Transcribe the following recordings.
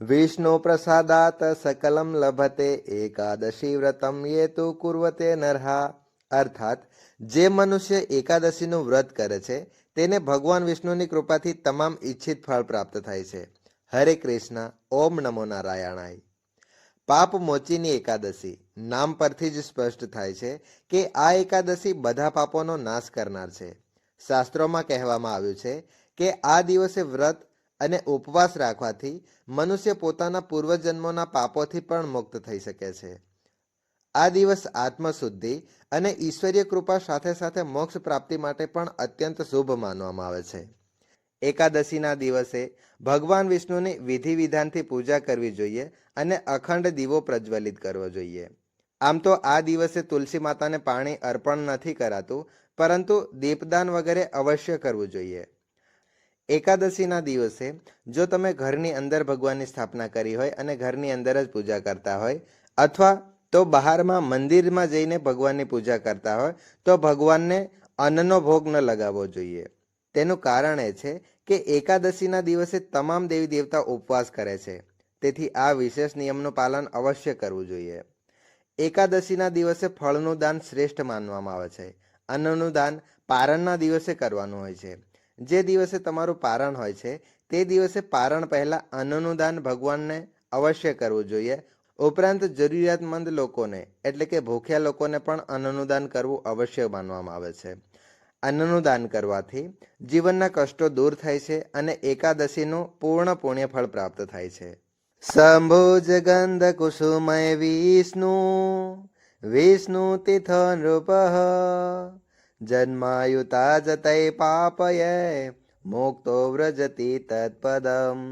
વિષ્ણુ પ્રસાદાત સકલમ લભતે એકાદશી વ્રતમ યે તુ કુર્વતે નરહા અર્થાત જે મનુષ્ય એકાદશીનું વ્રત કરે છે, તેને ભગવાન વિષ્ણુની કૃપાથી તમામ ઈચ્છિત ફળ પ્રાપ્ત થાય છે. હરે કૃષ્ણ, ઓમ નમો નારાયણાય. પાપ મોચીની એકાદશી નામ પરથી જ સ્પષ્ટ થાય છે કે આ એકાદશી બધા પાપોનો નાશ કરનાર છે. શાસ્ત્રોમાં કહેવામાં આવ્યું છે કે આ દિવસે વ્રત અને ઉપવાસ રાખવાથી મનુષ્ય પોતાના પૂર્વજન્મોના પાપોથી પણ મુક્ત થઈ શકે છે. આ દિવસ આત્મશુદ્ધિ અને ઈશ્વરીય કૃપા સાથે સાથે મોક્ષ પ્રાપ્તિ માટે પણ અત્યંત શુભ માનવામાં આવે છે. એકાદશીના દિવસે ભગવાન વિષ્ણુની વિધિ વિધાનથી પૂજા કરવી જોઈએ અને અખંડ દીવો પ્રજ્વલિત કરવો જોઈએ. આમ તો આ દિવસે તુલસી માતાને પાણી અર્પણ નથી કરાતું, પરંતુ દીપદાન વગેરે અવશ્ય કરવું જોઈએ. એકાદશીના દિવસે જો તમે ઘરની અંદર ભગવાનની સ્થાપના કરી હોય અને ઘરની અંદર જ પૂજા કરતા હોય, અથવા તો બહારમાં મંદિરમાં જઈને ભગવાનની પૂજા કરતા હોય, તો ભગવાનને અન્નનો ભોગ ન લગાવવો જોઈએ. તેનું કારણ એ છે કે એકાદશીના દિવસે તમામ દેવી દેવતા ઉપવાસ કરે છે. તેથી આ વિશેષ નિયમનું પાલન અવશ્ય કરવું જોઈએ. એકાદશીના દિવસે ફળનું દાન શ્રેષ્ઠ માનવામાં આવે છે. અન્નનું દાન પારણના દિવસે કરવાનું હોય છે. જે દિવસે તમારું પારણ હોય છે, તે દિવસે પારણ પહેલા અન્નનું દાન ભગવાનને અવશ્ય કરવું જોઈએ. ઉપરાંત જરૂરિયાતમંદ લોકોને, એટલે કે ભૂખ્યા લોકોને પણ અન્નનું દાન કરવું અવશ્ય માનવામાં આવે છે. અન્નનું દાન કરવાથી જીવનના કષ્ટો દૂર થાય છે અને એકાદશીનું પૂર્ણ પુણ્યફળ પ્રાપ્ત થાય છે. સંભુજ ગંધ કુસુમય વિષ્ણુ વિષ્ણુ તિથ નૃપ જન્માયુતા જતય પાપય મુક્તો વ્રજતી તત્પદમ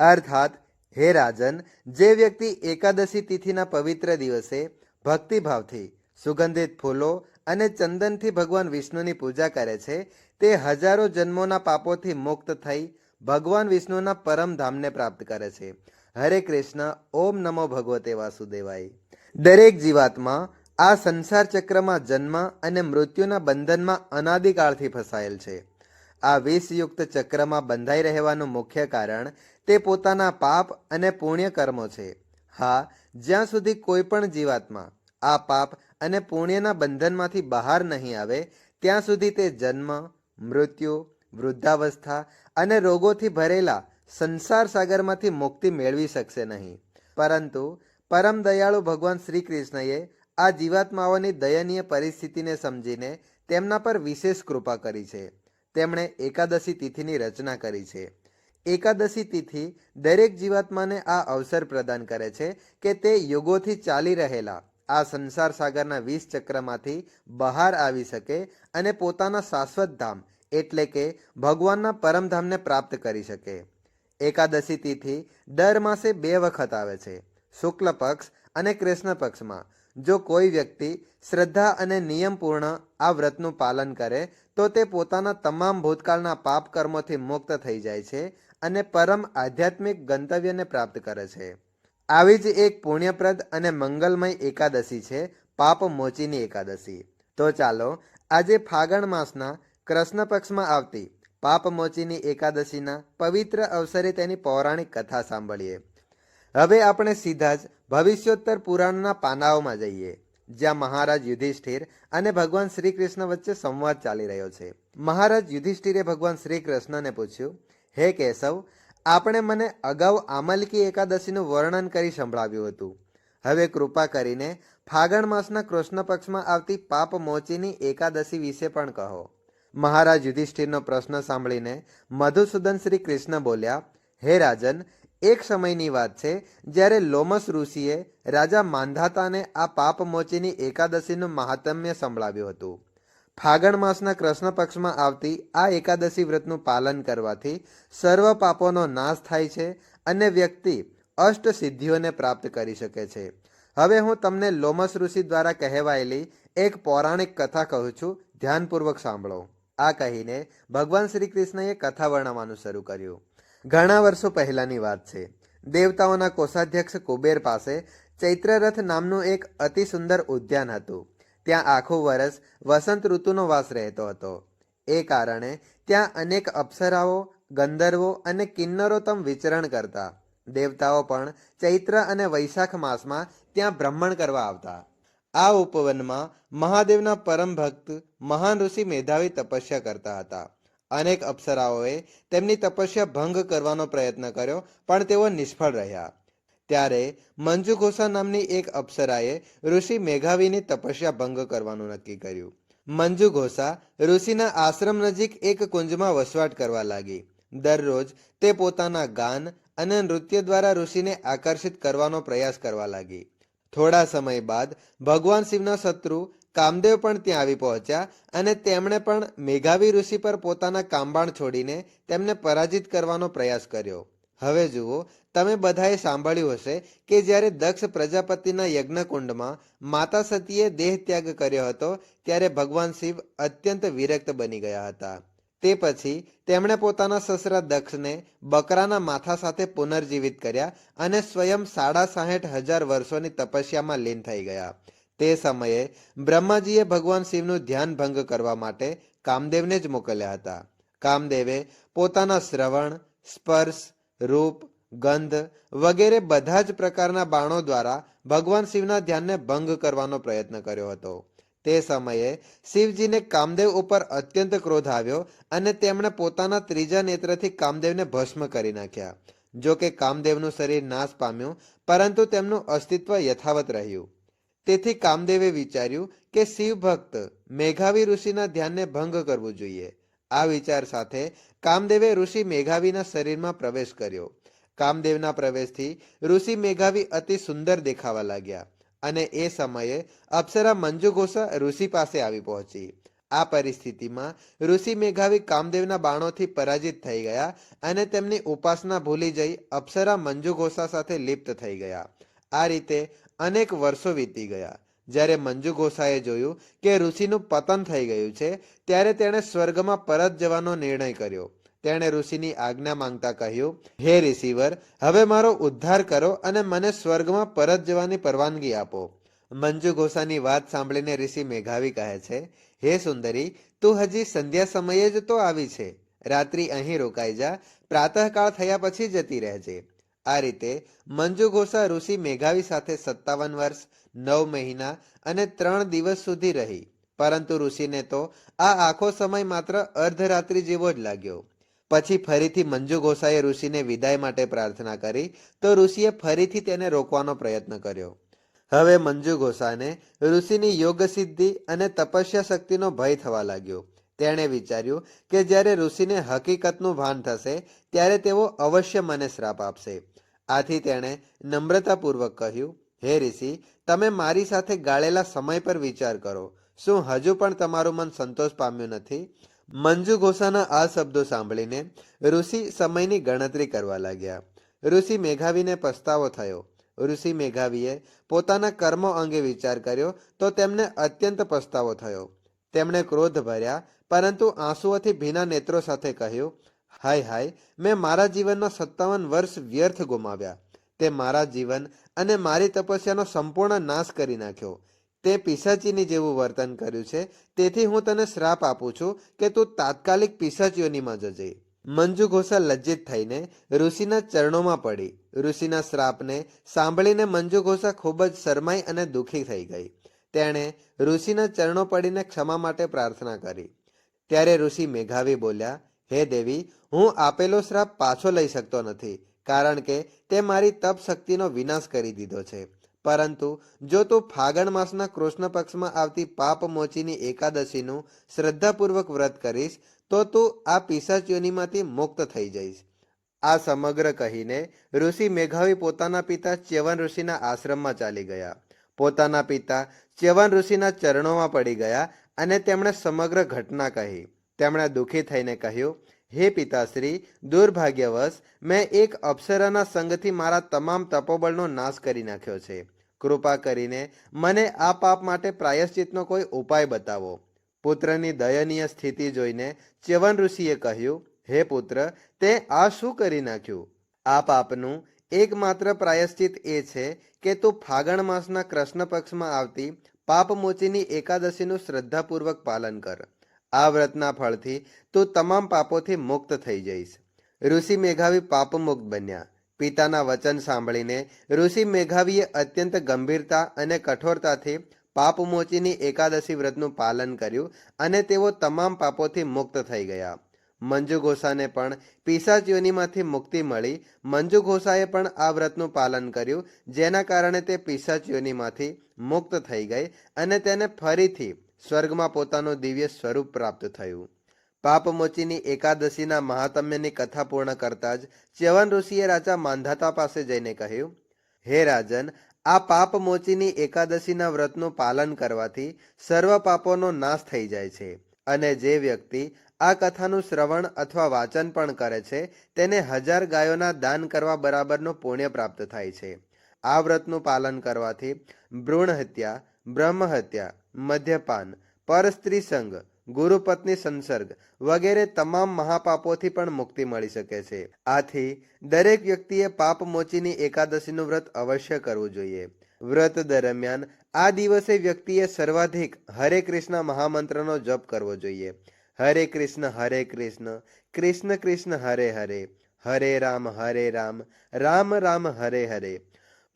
અર્થાત હે રાજન જે વ્યક્તિ એકાદશી તિથિના પવિત્ર દિવસે ભક્તિભાવથી સુગંધિત ફૂલો અને ચંદનથી ભગવાન વિષ્ણુની પૂજા કરે છે તે હજારો જન્મોના પાપોથી મુક્ત થઈ ભગવાન વિષ્ણુના પરમ ધામને પ્રાપ્ત કરે છે હરે કૃષ્ણ ઓમ નમો ભગવતે વાસુદેવાય દરેક જીવાત્મા આ સંસાર ચક્રમાં જન્મ અને મૃત્યુના બંધનમાં અનાદિકાળથી ફસાયેલ છે. આ વિષયુક્ત ચક્રમાં બંધાઈ રહેવાનું મુખ્ય કારણ તે પોતાના પાપ અને પુણ્ય કર્મો છે. હા, જ્યાં સુધી કોઈ પણ જીવાત્મા આ પાપ અને પુણ્યના બંધનમાંથી બહાર નહીં આવે, ત્યાં સુધી તે જન્મ, મૃત્યુ, વૃદ્ધાવસ્થા અને રોગોથી ભરેલા સંસાર સાગરમાંથી મુક્તિ મેળવી શકશે નહીં. પરંતુ પરમ દયાળુ ભગવાન શ્રી કૃષ્ણએ આ જીવાત્માઓની દયનીય પરિસ્થિતિને સમજીને તેમના પર વિશેષ કૃપા કરી છે. તેમણે એકાદશી તિથિની રચના કરી છે. એકાદશી તિથિ દરેક જીવાત્માને આ અવસર પ્રદાન કરે છે કે તે યુગોથી ચાલી રહેલા, આ સંસાર સાગરના વીસ ચક્રમાંથી બહાર આવી શકે અને પોતાના શાશ્વત ધામ, એટલે કે ભગવાનના પરમધામને પ્રાપ્ત કરી શકે. એકાદશી તિથિ દર માસે બે વખત આવે છે. શુક્લ પક્ષ અને કૃષ્ણ પક્ષમાં જો કોઈ વ્યક્તિ શ્રદ્ધા અને નિયમપૂર્ણ આ વ્રતનું પાલન કરે, તો તે પોતાના તમામ ભૂતકાળના પાપ કર્મોથી મુક્ત થઈ જાય છે અને પરમ આધ્યાત્મિક ગંતવ્યને પ્રાપ્ત કરે છે. આવી જ એક પુણ્યપ્રદ અને મંગલમય એકાદશી છે, પાપ મોચીની એકાદશી. તો ચાલો, આજે ફાગણ માસના કૃષ્ણ પક્ષમાં આવતી પાપ મોચીની એકાદશીના પવિત્ર અવસરે તેની પૌરાણિક કથા સાંભળીએ. હવે આપણે સીધા જ ભવિષ્યોત્તર પુરાણના પાનાઓમાં જઈએ, જ્યાં મહારાજ યુધિષ્ઠિર અને ભગવાન શ્રી કૃષ્ણ વચ્ચે સંવાદ ચાલી રહ્યો છે. મહારાજ યુધિષ્ઠિરે ભગવાન શ્રી કૃષ્ણને પૂછ્યું, હે કેશવ, આપણે મને અગાઉ આમલકી એકાદશીનું વર્ણન કરી સંભળાવ્યું હતું. હવે કૃપા કરીને ફાગણ માસના કૃષ્ણ પક્ષમાં આવતી પાપ મોચીની એકાદશી વિશે પણ કહો. મહારાજ યુધિષ્ઠિરનો પ્રશ્ન સાંભળીને મધુસૂદન શ્રી કૃષ્ણ બોલ્યા, હે રાજન એક સમયની વાત છે, જ્યારે લોમસ ઋષિએ રાજા માંધાતાને આ પાપ મોચીની એકાદશીનું મહાત્મ્ય સંભળાવ્યું હતું. ફાગણ માસના કૃષ્ણ પક્ષમાં આવતી આ એકાદશી વ્રતનું પાલન કરવાથી સર્વ પાપોનો નાશ થાય છે અને વ્યક્તિ અષ્ટ સિદ્ધિઓને પ્રાપ્ત કરી શકે છે. હવે હું તમને લોમસ ઋષિ દ્વારા કહેવાયેલી એક પૌરાણિક કથા કહું છું, ધ્યાનપૂર્વક સાંભળો. આ કહીને ભગવાન શ્રી કૃષ્ણએ કથા વર્ણવવાનું શરૂ કર્યું. ઘણા વર્ષો પહેલાની વાત છે. દેવતાઓના કોષાધ્યક્ષ કુબેર પાસે ચૈત્રરથ નામનું એક અતિ સુંદર ઉદ્યાન હતું. ત્યાં આખું વર્ષ વસંત ઋતુનો વાસ રહેતો હતો. એ કારણે ત્યાં અનેક અપ્સરાઓ, ગંધર્વો અને કિન્નરોત્તમ વિચરણ કરતા. દેવતાઓ પણ ચૈત્ર અને વૈશાખ માસમાં ત્યાં ભ્રમણ કરવા આવતા. આ ઉપવનમાં મહાદેવના પરમ ભક્ત, મહાન ઋષિ મેધાવી તપસ્યા કરતા હતા. અનેક અપ્સરાઓએ તેમની તપસ્યા ભંગ કરવાનો પ્રયત્ન કર્યો, પણ તેઓ નિષ્ફળ રહ્યા. ત્યારે મંજુ ઘોષા નામની એક અપ્સરાએ ઋષિ મેઘાવીની તપસ્યા ભંગ કરવાનું નક્કી કર્યું. મંજુ ઘોષા ઋષિના આશ્રમ નજીક એક કુંજમાં વસવાટ કરવા લાગી. દરરોજ તે પોતાના ગાન અને નૃત્ય દ્વારા ઋષિને આકર્ષિત કરવાનો પ્રયાસ કરવા લાગી. થોડા સમય બાદ ભગવાન શિવના શત્રુ કામદેવ પણ ત્યાં આવી પહોંચ્યા અને તેમણે પણ મેઘાવી ઋષિ પર પોતાના કામબાણ છોડીને તેમને પરાજિત કરવાનો પ્રયાસ કર્યો. હવે જુઓ, તમે બધાએ સાંભળ્યું હશે કે જ્યારે દક્ષ પ્રજાપતિના યજ્ઞકુંડમાં માતા સતીએ દેહ ત્યાગ કર્યો હતો, ત્યારે ભગવાન શિવ અત્યંત વિરક્ત બની ગયા હતા. તે પછી તેમણે પોતાના સસરા દક્ષને બકરાના માથા સાથે પુનર્જીવિત કર્યા અને સ્વયં સાડા સાહીઠ હજાર વર્ષોની તપસ્યામાં લીન થઈ ગયા. તે સમયે બ્રહ્માજીએ ભગવાન શિવનું ધ્યાન ભંગ કરવા માટે કામદેવને જ મોકલ્યા હતા. કામદેવે પોતાના શ્રવણ, સ્પર્શ, રૂપ, ગંધ વગેરે બધા જ પ્રકારના બાણો દ્વારા ભગવાન શિવના ધ્યાનને ભંગ કરવાનો પ્રયત્ન કર્યો હતો. તે સમયે શિવજીને કામદેવ ઉપર અત્યંત ક્રોધ આવ્યો અને તેમણે પોતાના ત્રીજા નેત્રથી કામદેવને ભસ્મ કરી નાખ્યા. જો કે કામદેવનું શરીર નાશ પામ્યું, પરંતુ તેમનું અસ્તિત્વ યથાવત રહ્યું. તેથી કામદેવે વિચાર્યું કે શિવ ભક્ત મેઘાવી ઋષિના ધ્યાનને ભંગ કરવું જોઈએ. આ વિચાર સાથે કામદેવે ઋષિ મેઘાવીના શરીરમાં પ્રવેશ કર્યો. કામદેવના પ્રવેશથી ઋષિ મેઘાવી અતિ સુંદર દેખાવા લાગ્યા અને એ સમયે અપ્સરા મંજુ ઋષિ પાસે આવી પહોંચી. આ પરિસ્થિતિમાં ઋષિ મેઘાવી કામદેવના બાણોથી પરાજિત થઈ ગયા અને તેમની ઉપાસના ભૂલી જઈ અપ્સરા મંજુ સાથે લિપ્ત થઈ ગયા. આ રીતે અનેક વર્ષો વીતી ગયા. જ્યારે મંજુ ગોસાએ જોયું કે ઋષિનું પતન થઈ ગયું છે, ત્યારે તેણે સ્વર્ગમાં પરત જવાનો નિર્ણય કર્યો. તેણે ઋષિની આજ્ઞા માંગતા કહ્યું, હે રિસીવર, હવે મારો ઉદ્ધાર કરો અને મને સ્વર્ગમાં પરત જવાની પરવાનગી આપો. મંજુ ઘોષાની વાત સાંભળીને ઋષિ મેઘાવી કહે છે, હે સુંદરી, તું હજી સંધ્યા સમયે જ તો આવી છે. રાત્રિ અહીં રોકાઈ જા, પ્રાતઃકાળ થયા પછી જતી રહેજે. આ રીતે મંજુ ઘોષા ઋષિ મેઘાવી સાથે સત્તાવન વર્ષ, નવ મહિના અને ત્રણ દિવસ સુધી રહી. પરંતુ ઋષિને તો આ આખો સમય માત્ર અર્ધરાત્રિ જેવો જ લાગ્યો. પછી ફરીથી મંજુ ઘોષાએ ઋષિને વિદાય માટે પ્રાર્થના કરી તો ઋષિએ ફરીથી તેને રોકવાનો પ્રયત્ન કર્યો. હવે મંજુ ઘોષાને ઋષિની યોગ સિદ્ધિ અને તપસ્યા શક્તિનો ભય થવા લાગ્યો. તેણે વિચાર્યું કે જ્યારે ઋષિને હકીકતનું ભાન થશે, ત્યારે તેઓ અવશ્ય મને શ્રાપ આપશે. આથી તેણે નમ્રતાપૂર્વક કહ્યું, હે ઋષિ, તમે મારી સાથે ગાળેલા સમય પર વિચાર કરો. શું હજુ પણ તમારું મન સંતોષ પામ્યું નથી? મંજુ ઘોષાના આ શબ્દો સાંભળીને ઋષિ સમયની ગણતરી કરવા લાગ્યા. ઋષિ મેઘાવીને પસ્તાવો થયો. ઋષિ મેઘાવીએ પોતાના કર્મો અંગે વિચાર કર્યો તો તેમને અત્યંત પસ્તાવો થયો. તેમણે ક્રોધ ભર્યા, પરંતુ આંસુઓથી ભીના નેત્રો સાથે કહ્યું, હાય હાય, મેં મારા જીવનના સત્તાવન વર્ષ વ્યર્થ ગુમાવ્યા. તે મારા જીવન અને મારી તપસ્યાનો સંપૂર્ણ નાશ કરી નાખ્યો. તે પિશાચીની જેવું વર્તન કર્યું છે, તેથી હું તને શ્રાપ આપું છું કે તું તાત્કાલિક પિસાચીઓનીમાં જજે. મંજુ ઘોષા લજ્જિત થઈને ઋષિના ચરણોમાં પડી. ઋષિના શ્રાપને સાંભળીને મંજુ ઘોષા ખૂબ જ શરમાઈ અને દુઃખી થઈ ગઈ. તેણે ઋષિના ચરણો પડીને ક્ષમા માટે પ્રાર્થના કરી. ત્યારે ઋષિ મેઘાવી બોલ્યા, હે દેવી, હું આપેલો શ્રાપ પાછો લઈ શકતો નથી, કારણ કે તે મારી તપ શક્તિનો વિનાશ કરી દીધો છે. પરંતુ જો તું ફાગણ માસના કૃષ્ણ પક્ષમાં આવતી પાપ મોચીની એકાદશીનું શ્રદ્ધાપૂર્વક વ્રત કરીશ, તો તું આ પિશાચીઓનીમાંથી મુક્ત થઈ જઈશ. આ સમગ્ર કહીને ઋષિ મેઘાવી પોતાના પિતા ચ્યવન ઋષિના આશ્રમમાં ચાલી ગયા. પોતાના પિતા ચ્યવન ઋષિના ચરણોમાં પડી ગયા અને તેમણે સમગ્ર ઘટના કહી. તેમણે દુઃખી થઈને કહ્યું, હે પિતાશ્રી, દુર્ભાગ્યવશ મેં એક અપ્સરાના સંગથી મારા તમામ તપોબળનો નાશ કરી નાખ્યો છે. કૃપા કરીને મને આ પાપ માટે પ્રાયશ્ચિતનો કોઈ ઉપાય બતાવો. પુત્રની દયનીય સ્થિતિ જોઈને ચ્યવન ઋષિએ કહ્યું, હે પુત્ર, તે આ શું કરી નાખ્યું? આ પાપનું એકમાત્ર પ્રાયશ્ચિત એ છે કે તું ફાગણ માસના કૃષ્ણ પક્ષમાં આવતી પાપમોચીની એકાદશીનું શ્રદ્ધાપૂર્વક પાલન કર. આ વ્રતના ફળથી તું તમામ પાપોથી મુક્ત થઈ જઈશ. ઋષિ મેઘાવી પાપમુક્ત બન્યા. પિતાના વચન સાંભળીને ઋષિ મેઘાવીએ અત્યંત ગંભીરતા અને કઠોરતાથી પાપમોચીની એકાદશી વ્રતનું પાલન કર્યું અને તેઓ તમામ પાપોથી મુક્ત થઈ ગયા. મંજુ ઘોષાને પણ પિશાચ યોનિમાંથી મુક્તિ મળી. મંજુ ઘોષાએ પણ આ વ્રતનું પાલન કર્યું, જેના કારણે તે પિશાચ યોનિમાંથી મુક્ત થઈ ગઈ અને તેને ફરીથી સ્વર્ગમાં પોતાનું દિવ્ય સ્વરૂપ પ્રાપ્ત થયું. પાપમોચીની એકાદશીના મહાત્મ્યની કથા પૂર્ણ કરતા જ ચ્યવન ઋષિએ રાજા માંધાતા પાસે જઈને કહ્યું, હે રાજન, આ પાપમોચીની એકાદશીના વ્રતનું પાલન કરવાથી સર્વ પાપોનો નાશ થઈ જાય છે અને જે વ્યક્તિ આ કથાનું શ્રવણ અથવા વાચન પણ કરે છે. તેને હજાર ગાયોના દાન કરવા બરાબરનું પુણ્ય પ્રાપ્ત થાય છે. આ વ્રતનું પાલન કરવાથી ભ્રૂણ હત્યા, બ્રહ્મ હત્યા, મદ્યપાન પરસ્ત્રી સંગ ગુરુપત્ની સંસર્ગ વગેરે તમામ મહાપાપોથી પણ મુક્તિ મળી શકે છે. આથી દરેક વ્યક્તિએ પાપ મોચીની એકાદશીનું વ્રત અવશ્ય કરવું જોઈએ. વ્રત દરમિયાન આ દિવસે વ્યક્તિએ સર્વાધિક હરે કૃષ્ણ મહામંત્રનો જપ કરવો જોઈએ. હરે કૃષ્ણ હરે કૃષ્ણ કૃષ્ણ કૃષ્ણ હરે હરે હરે રામ હરે રામ રામ રામ હરે હરે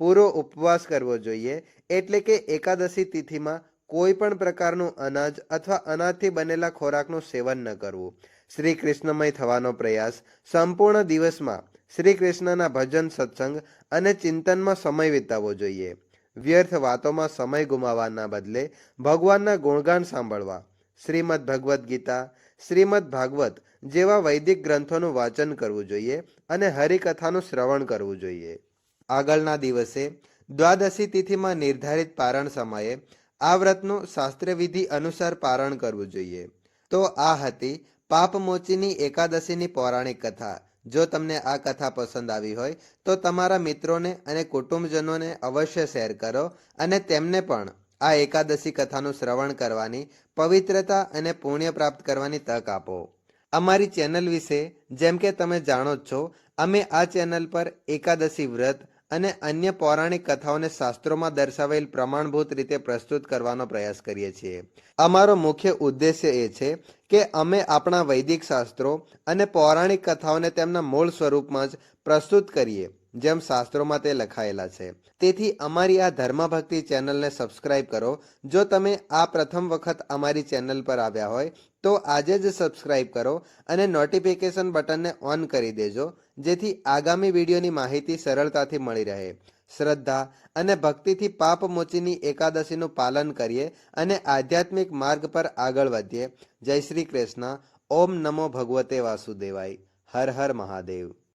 પૂરો ઉપવાસ કરવો જોઈએ એટલે કે એકાદશી તિથિમાં કોઈ પણ પ્રકારનું અનાજ અથવા અનાજથી બનેલા ખોરાકનું સેવન ન કરવું. શ્રી કૃષ્ણમય થવાનો પ્રયાસ સંપૂર્ણ દિવસમાં શ્રી કૃષ્ણના ભજન સત્સંગ અને ચિંતનમાં સમય વિતાવવો જોઈએ. વ્યર્થ વાતોમાં સમય ગુમાવવાના બદલે ભગવાનના ગુણગાન સાંભળવા શ્રીમદ ભગવદ્ ગીતા, શ્રીમદ ભાગવત જેવા વૈદિક ગ્રંથોનું વાંચન કરવું જોઈએ અને હરિકથાનું શ્રવણ કરવું જોઈએ. આગળના દિવસે દ્વાદશી તિથિમાં નિર્ધારિત પારણ સમયે આ વ્રતનું શાસ્ત્રવિધિ અનુસાર પારણ કરવું જોઈએ. તો આ હતી પાપમોચીની એકાદશીની પૌરાણિક કથા. જો તમને આ કથા પસંદ આવી હોય, તો તમારા મિત્રોને અને કુટુંબજનોને અવશ્ય શેર કરો અને તેમને પણ આ એકાદશી કથાનું શ્રવણ કરવાની, પવિત્રતા અને પુણ્ય પ્રાપ્ત કરવાની તક આપો. અમારી ચેનલ વિશે જેમ કે તમે જાણો જ છો, અમે આ ચેનલ પર એકાદશી વ્રત અને અન્ય પૌરાણિક કથાઓને શાસ્ત્રોમાં દર્શાવેલ પ્રમાણભૂત રીતે પ્રસ્તુત કરવાનો પ્રયાસ કરીએ છીએ. અમારો મુખ્ય ઉદ્દેશ્ય એ છે કે અમે આપણા વૈદિક શાસ્ત્રો અને પૌરાણિક કથાઓને તેમના મૂળ સ્વરૂપમાં જ પ્રસ્તુત કરીએ. જેમ શાસ્ત્રોમાં તે લખાયેલા છે. તેથી અમારી આ ધર્મભક્તિ ચેનલને સબસ્ક્રાઇબ કરો. જો તમે આ પ્રથમ વખત અમારી ચેનલ પર આવ્યા હોય, તો આજે જ સબસ્ક્રાઇબ કરો અને નોટિફિકેશન બટનને ઓન કરી દેજો, જેથી આગામી વિડીયોની માહિતી સરળતાથી મળી રહે. શ્રદ્ધા અને ભક્તિથી પાપ મોચીની એકાદશીનું પાલન કરીએ અને આધ્યાત્મિક માર્ગ પર આગળ વધીએ. જય શ્રી કૃષ્ણ. ઓમ નમો ભગવતે વાસુદેવાય. હર હર મહાદેવ.